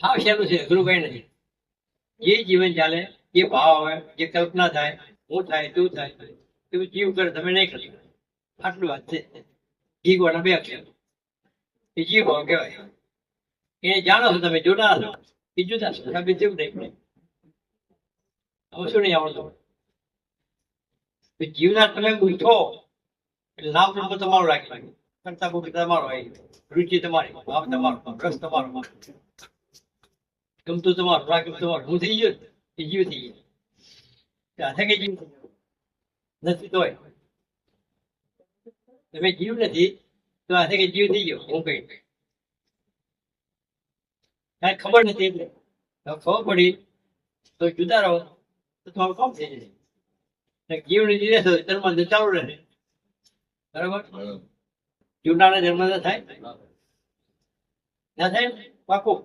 સાવ સહેલું છે, અઘરું કઈ નથી. જે જીવન ચાલે, જે ભાવ આવે, જે કલ્પના થાય, હું થાય, તું થાય, તું જીવ કરે, તમે નહીં કરી આટલું વાત છે. જીવવાના બે અક્ષર એ જીવ ભાવ કહેવાય. એને જાણો છો તમે જોતા છો એ જુદા છો તમે જેવું નહીં પડે હવે શું નહીં આવડતું? જીવના તમે ઉઠો, એટલે લાભ રૂપ તમારો રાખી કરતા બુક તમારો હોય રુચિ તમારી, ભાવ તમારો, રસ તમારો. ગમતું તમારું રાખ્યું તમારું હું થઈ ગયો એ જીવ થઈ ગયો સાથે કે જીવ. નથી તોય તમે જીવ નથી તો આ કે જીવ થઈ ગયો હું કઈ કઈ ખબર નથી એટલે ખબર પડી તો જુદા રહો તો તમારું કામ થઈ જશે ને જીવ રહેતો ધર્મ ચાલુ રહે બરાબર જૂનાના જન્મ થાય ના થાય ને? પાકું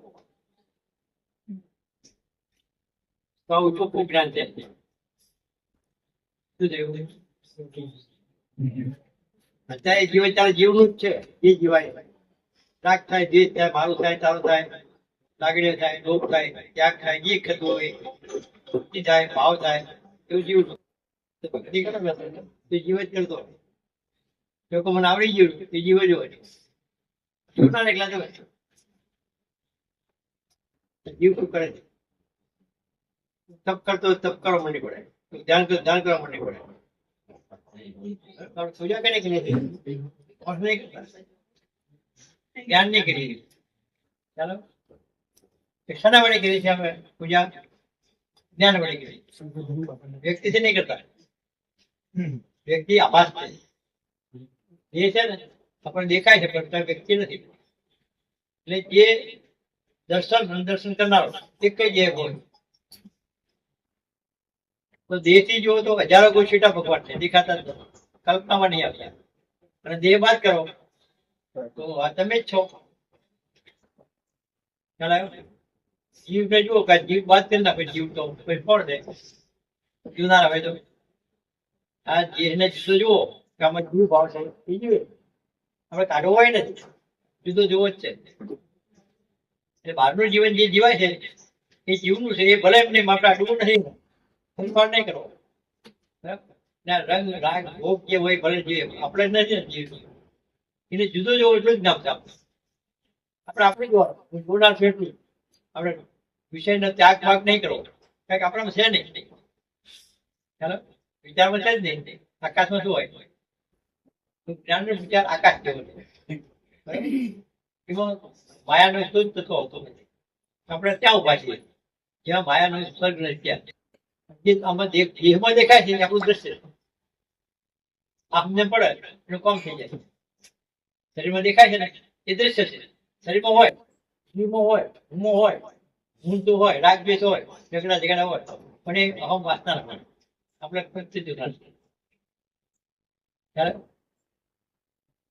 તો જ્ઞાન છે શું થયું અત્યારે જીવન ચાલે જીવનું જ છે એ જીવાય રાગ થાય દ્વેષ થાય મારું થાય તારું થાય લાગણીઓ થાય લોભ થાય ત્યાગ થાય જે થતું હોય ભક્તિ થાય ભાવ થાય એવું જીવનું તો ભક્તિ કરો તે જીવ જ કરતો. લોકો મને આવડી ગયું એ જીવ જ હોય જૂના એકલા જ હોય જીવ શું કરે છે તપ કરતો હોય તપ કરવા માંડી પડે ધ્યાન કરતો ધ્યાન કરવા માંડી પડે और पूजा करने के लिए थी और नहीं करता ज्ञान नहीं करी चलो क्षणा बड़ी करी थी हमें पूजा ज्ञान बड़ी करी व्यक्ति से नहीं करता વ્યક્તિ આભાસ છે એ છે ને આપણે દેખાય છે પણ ત્યાં વ્યક્તિ નથી એટલે જે દર્શન દર્શન કરનારો એક જ એક હોય તો દેહથી જુઓ તો હજારો ગોશીટા ભગવાન છે, દેખાતા જ. કલ્પનામાં નહીં આવતા. અને દેહ બાદ કરો. તો આ તમે જ છો. આવ્યો? જીવને જુઓ કે જીવ બાદ કરી નાખે, જીવ તો કોઈ ફળ દે. જુના આવે તો. આ દેહને જુદો જુઓ કે આમાં જીવ ભાવ છે. એ. જીવે આપણે કાઢવો હોય નથી જુદો જુઓ જ છે. એટલે બહારનું જીવન જે જીવાય છે, એ જીવનું છે, એ ભલે એમને આપણે આટલું નથી. ફેરફાર નહીં કરવો રંગ, રાગ જે હોય ભલે જોઈએ, આપણે નથી જીવતું એને જુદો જોવો એટલું જ નામ છે આપણે આપણે જોવાનું એટલું આપણે વિષયનો ત્યાગ ભાગ નહીં કરવો કારણ કે આપણામાં છે નહીં. ચાલો, વિચારમાં છે જ નહીં. આકાશમાં શું હોય? જ્ઞાનનો વિચાર આકાશ જેવો છે? એમાં માયાનો શું જ તત્વ હોતો નથી. આપણે ત્યાં ઊભા છીએ. જ્યાં માયાનો સ્વર્ગ નથી, ત્યાં. જે દેખાય પણ અહમ વાસના આપણે?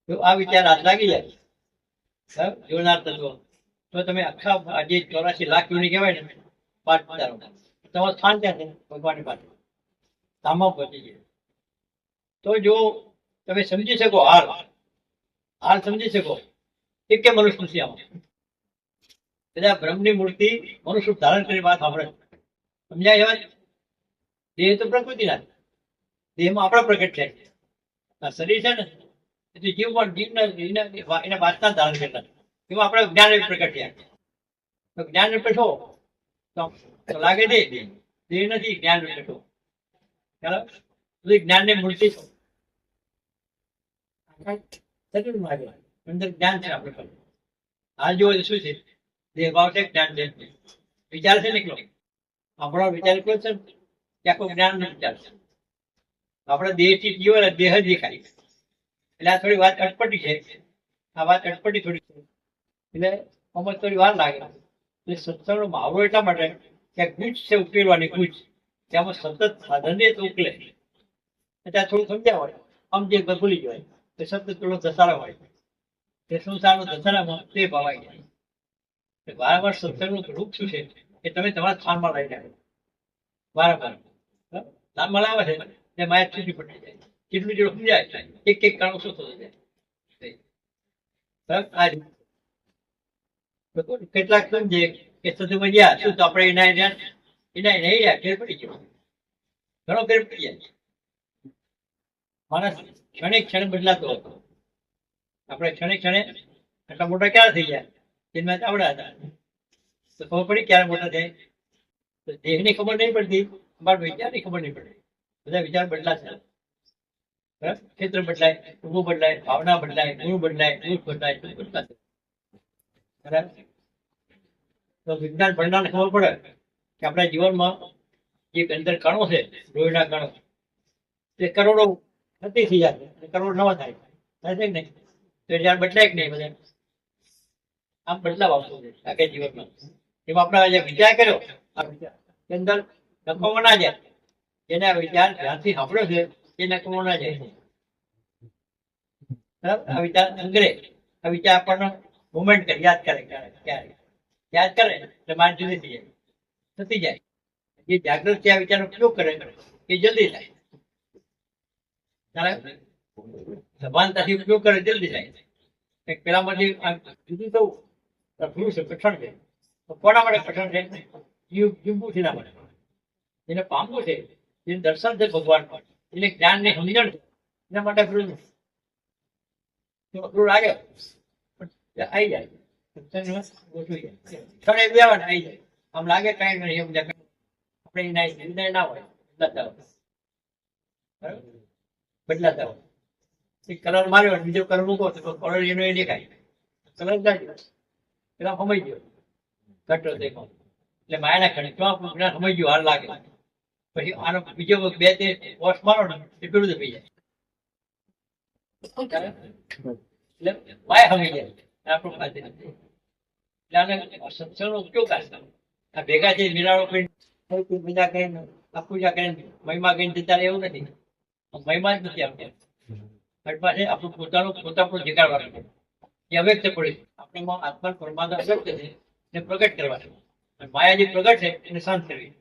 જો આ વિચાર હાથ લાગી જાય? જોનાર તત્વ. તો તમે આખા જે ચોરાસી લાખ યુનિ કહેવાય ને, પાઠ ઉતારો સ્થાન ત્યાં છે, ભગવાનની પાસે ધામમાં પહોંચી જાય તો જો તમે સમજી શકો હાલ હાલ સમજી શકો એક કે મનુષ્ય નથી આમાં. બધા બ્રહ્મની મૂર્તિ મનુષ્ય ધારણ કરી વાત સાંભળે સમજાય એવા દેહ તો પ્રકૃતિના દેહમાં આપણા પ્રગટ છે. શરીર છે ને એ તો જીવ પણ જીવના એના વાસના ધારણ કરતા એમાં આપણે જ્ઞાન પ્રગટ થયા જ્ઞાન રૂપે છો તો તો લાગે છે દેહ નથી જ્ઞાન છો મૂર્તિ છો. અંદર જ્ઞાન છે આપણે હાલ જો શું છે? દેહ ભાવ છે જ્ઞાન છે. વિચાર છે આપણો વિચાર છે કે આખો જ્ઞાન નો વિચાર છે. આપણે દેહથી જીવો દેહ જ દેખાય. એટલે આ થોડી વાત અટપટી છે. આ વાત અટપટી થોડી છે. એટલે અમુક થોડી વાર લાગે. એટલે સત્સંગનો માવો એટલા માટે આ ગુજ છે ઉકેલવાની ગુજ ત્યાં સતત સાધને તો ઉકલે ત્યાં થોડું સમજ્યા હોય, આમ જે ભૂલી જાય તે શબ્દ થોડો ધસારો હોય. તે સંસારનો ધસારામાં તે ભવાઈ જાય. વારંવાર સત્સંગનું રૂપ શું છે, એ તમે તમારા સ્થાનમાં લઈ જાય વારંવાર. નામમાં લાવે છે એ માયા છૂટી પડી જાય. કેટલું જેટલું સમજાય, એક એક કાણું શું થતું જાય? આ કેટલાક સમજે કે સતુ મજા શું તો આપણે એના એના એના નહીં રહ્યા, ઘેર પડી ગયો. ઘણો ઘેર પડી જાય માણસ ક્ષણે ક્ષણે બદલાતો હતો. આપણે ક્ષણે ક્ષણે આટલા મોટા ક્યારે થઈ ગયા? તેમાં આવડા હતા. તો ખબર પડી ક્યારે મોટા થાય? તો દેહની ખબર નહીં પડતી. અમારા વિચારની ખબર નહીં પડતી. બધા વિચાર બદલાશે? ક્ષેત્ર બદલાય ઊભું બદલાય, ભાવના બદલાય, ગુણ બદલાય ગુણ બદલાય બદલાશે તો વિજ્ઞાન ભણનારને ખબર પડે કે આપણા જીવનમાં જે અંદર કણો છે, લોહીના કણો. તે કરોડો નથી થઈ જાય અને નવા થાય થાય છે કે નહીં? તો જ્યારે બદલાય કે નહીં બધા? આમ બદલાવ આવતો છે આખા જીવનમાં. એમાં આપણે જે વિચાર કર્યો, આ વિચાર અંદર નકમો ના જાય. જેને આ વિચાર ધ્યાનથી સાંભળ્યો છે, એ નકમો ના જાય. બરાબર? આ વિચાર અંગ્રેજ આ વિચાર આપણને મુવમેન્ટ કરે યાદ કરે, ક્યારે ક્યારે? યાદ કરે એટલે માન જુદી થઈ જાય. થતી જાય. જે જાગૃત આ વિચારનો ઉપયોગ કરે? એ જલ્દી થાય. સભાનતાથી ઉપયોગ કરે, જલ્દી જાય પેલામાંથી જુદું થવું. અઘરું છે, કઠણ છે. તો કોના માટે કઠણ છે? જીવ જીવવું છે ના માટે. જેને પામવું છે. જેને દર્શન છે ભગવાન એને જ્ઞાન ને સમજણ છે. એના માટે અઘરું તો અઘરું લાગે. આવી જાય. જાય બે વાર આવી જાય. આમ લાગે કઈ નહીં એમ જાય આપણે એના નિર્ણય ના હોય. બદલાતા હોય. બદલાતા હોય. એક કલર માર્યો બીજો કલર મૂકો તો કલર એનો એ દેખાય. કલર જાય પેલા સમય ગયો. ઘટો દેખો. એટલે માયાના ખડે ક્યાં પૂછના સમય ગયો હાલ લાગે. પછી આનો બીજો બે તે વોશ મારો ને એ પેલું થઈ જાય. એટલે માયા સમય જાય આપણું ખાતે સત્સંગનો ઉપયોગ કરે આ ભેગા છે મિલાડો કરીને પૂજા કરીને પૂજા કરીને મહિમા કરીને જતા એવું નથી મહિમા જ નથી આપણે ઘટમાં છે આપણું પોતાનું પોતા જગાડવાનું એ અવ્યક્ત આપણે આત્મા પરમાત્મા અવ્યક્ત છે એને પ્રગટ કરવા માયા જે પ્રગટ છે એને શાંત કરવી